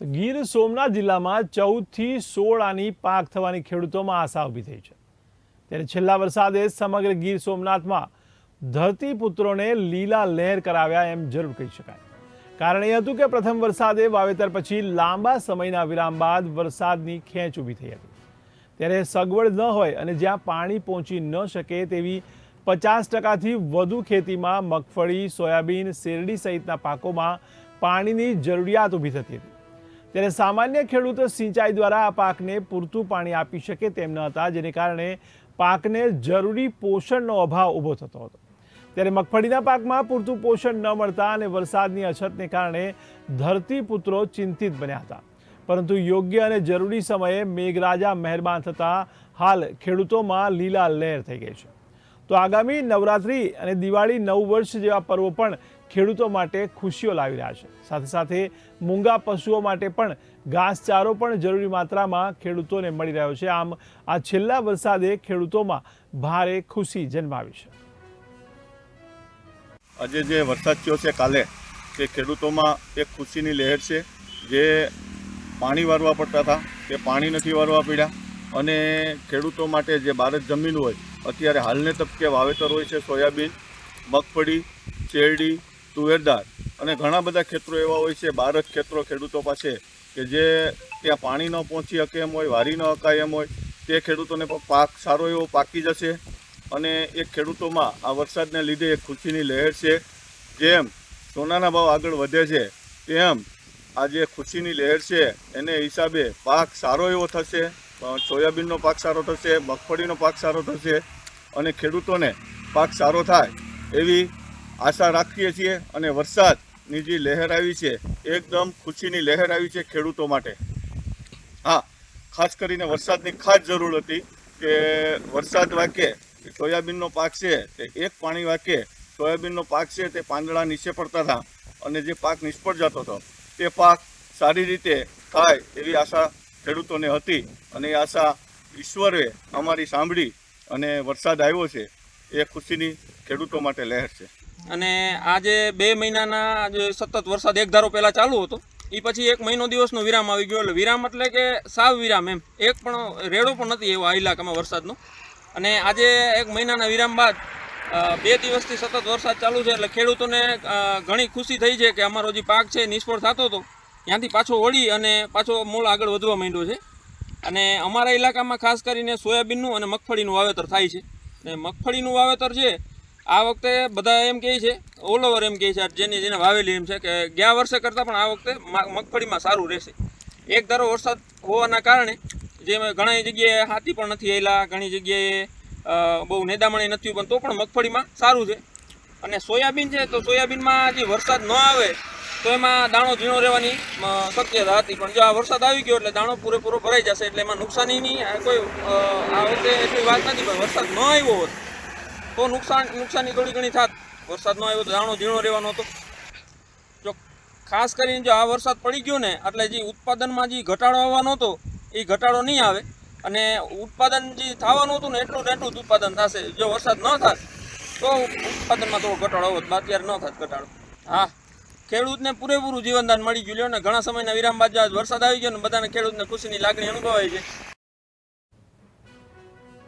તો ગીર સોમનાથ જિલ્લામાં ચૌદથી સોળ આની પાક થવાની ખેડૂતોમાં આશા ઊભી થઈ છે. ત્યારે છેલ્લા વરસાદે સમગ્ર ગીર સોમનાથમાં ધરતીપુત્રોને લીલા લહેર કરાવ્યા એમ જરૂર કહી શકાય. કારણ એ હતું કે પ્રથમ વરસાદે વાવેતર પછી લાંબા સમયના વિરામ બાદ વરસાદની ખેંચ ઊભી થઈ હતી. ત્યારે સગવડ ન હોય અને જ્યાં પાણી પહોંચી ન શકે તેવી પચાસ ટકાથી વધુ ખેતીમાં મગફળી, સોયાબીન, શેરડી સહિતના પાકોમાં પાણીની જરૂરિયાત ઊભી થતી હતી. ત્યારે સામાન્ય ખેડૂતો સિંચાઈ દ્વારા આ પાકને પૂરતું પાણી આપી શકે તેમ ન હતા, જેને કારણે પાકને જરૂરી પોષણનો અભાવ ઊભો થતો હતો. ત્યારે મગફળીના પાકમાં પૂરતું પોષણ ન મળતા અને વરસાદની અછતને કારણે ધરતીપુત્રો ચિંતિત બન્યા હતા. પરંતુ યોગ્ય અને જરૂરી સમયે મેઘરાજા મહેરબાન થતાં હાલ ખેડૂતોમાં લીલા લહેર થઈ ગઈ છે. તો આગામી નવરાત્રી અને દિવાળી નવ વર્ષ જેવા પર્વો પણ ખેડૂતો માટે ખુશીઓ લાવી રહ્યા છે. સાથે સાથે મૂંગા પશુઓ માટે પણ ઘાસચારો પણ જરૂરી માત્રામાં ખેડૂતોને મળી રહ્યો છે. આમ આ છેલ્લા વરસાદે ખેડૂતોમાં ભારે ખુશી જન્માવી છે. આજે જે વરસાદ થયો છે કાલે, તે ખેડૂતોમાં એક ખુશીની લહેર છે. જે પાણી વારવા પડતા હતા, તે પાણી નથી વારવા પડ્યા અને ખેડૂતો માટે જે ભારત જમીન હોય, અત્યારે હાલને તબકે વાવેતર હોય છે સોયાબીન, મગફળી શેરડી તુવેરદાર. અને ઘણા બધા ખેતરો એવા હોય છે બાર જ ખેતરો ખેડૂતો પાસે, કે જે ત્યાં પાણી ન પહોંચી શકે એમ હોય, વારી ન હકાય એમ હોય, તે ખેડૂતોને પણ પાક સારો એવો પાકી જશે. અને એ ખેડૂતોમાં આ વરસાદને લીધે એક ખુશીની લહેર છે. જેમ સોનાના ભાવ આગળ વધે છે, તેમ આ જે ખુશીની લહેર છે. એને હિસાબે પાક સારો એવો થશે સોયાબીનનો પાક સારો થશે, મગફળીનો પાક સારો થશે, અને ખેડૂતોને પાક સારો થાય એવી આશા રાખીએ છીએ અને વરસાદની જે લહેર આવી છે, એકદમ ખુશીની લહેર આવી છે ખેડૂતો માટે. હા, ખાસ કરીને વરસાદની ખાસ જરૂર હતી કે વરસાદ વાકે સોયાબીનનો પાક છે તે એક પાણી વાકે, સોયાબીનનો પાક છે તે પાંદડા નીચે પડતા હતા અને જે પાક નિષ્ફળ જતો હતો, તે પાક સારી રીતે થાય એવી આશા ખેડૂતોને હતી અને એ આશા ઈશ્વરે અમારી સાંભળી અને વરસાદ આવ્યો છે, એ ખુશીની ખેડૂતો માટે લહેર છે. અને આજે બે મહિનાના આજે સતત વરસાદ એક ધારો પહેલાં ચાલુ હતો એ પછી એક મહિનો દિવસનો વિરામ આવી ગયો. એટલે વિરામ એટલે કે સાવ વિરામ એમ. એક પણ રેડો પણ નથી એવો આ ઇલાકામાં વરસાદનો. અને આજે એક મહિનાના વિરામ બાદ બે દિવસથી સતત વરસાદ ચાલુ છે એટલે ખેડૂતોને ઘણી ખુશી થઈ છે કે અમારો જે પાક છે નિષ્ફળ થતો હતો. ત્યાંથી પાછો વળી અને પાછો મૂળ આગળ વધવા માંડ્યો છે. અને અમારા ઇલાકામાં ખાસ કરીને સોયાબીનનું અને મગફળીનું વાવેતર થાય છે. અને મગફળીનું વાવેતર છે આ વખતે બધા એમ કહે છે ઓલ ઓવર એમ કહે છે જેની જેને વાવેલી એમ છે કે ગયા વર્ષે કરતાં પણ આ વખતે મગફળીમાં સારું રહેશે. એક ધારો વરસાદ હોવાના કારણે જે ઘણી જગ્યાએ હાથી પણ નથી આવેલા ઘણી જગ્યાએ બહુ નેદામણી નથી પણ તો પણ મગફળીમાં સારું છે. અને સોયાબીન છે તો સોયાબીનમાં જે વરસાદ ન આવે તો એમાં દાણો ઝીણો રહેવાની શક્યતા હતી. પણ જો આ વરસાદ આવી ગયો એટલે દાણો પૂરેપૂરો ભરાઈ જશે એટલે એમાં નુકસાનીની કોઈ આ વખતે એટલી વાત નથી પણ વરસાદ ન આવ્યો હોત તો નુકસાન નુકસાની થોડી ઘણી થાત. વરસાદ ન આવ્યો તો દાણો ઝીણો રહેવાનો હતો. જો ખાસ કરીને જો આ વરસાદ પડી ગયો ને, એટલે જે ઉત્પાદનમાં જે ઘટાડો આવવાનો હતો, એ ઘટાડો નહીં આવે. અને ઉત્પાદન જે થવાનું હતું ને, એટલું ને એટલું જ ઉત્પાદન થશે. જો વરસાદ ન થાય તો ઉત્પાદનમાં થોડો ઘટાડો પણ અત્યારે ન થાય ઘટાડો. હા. ખેડૂતને પૂરેપૂરું જીવનદાન મળી ગયું. ને, ઘણા સમયના વિરામ બાદ વરસાદ આવી ગયો ને, બધાને ખેડૂતને ખુશીની લાગણી અનુભવાય છે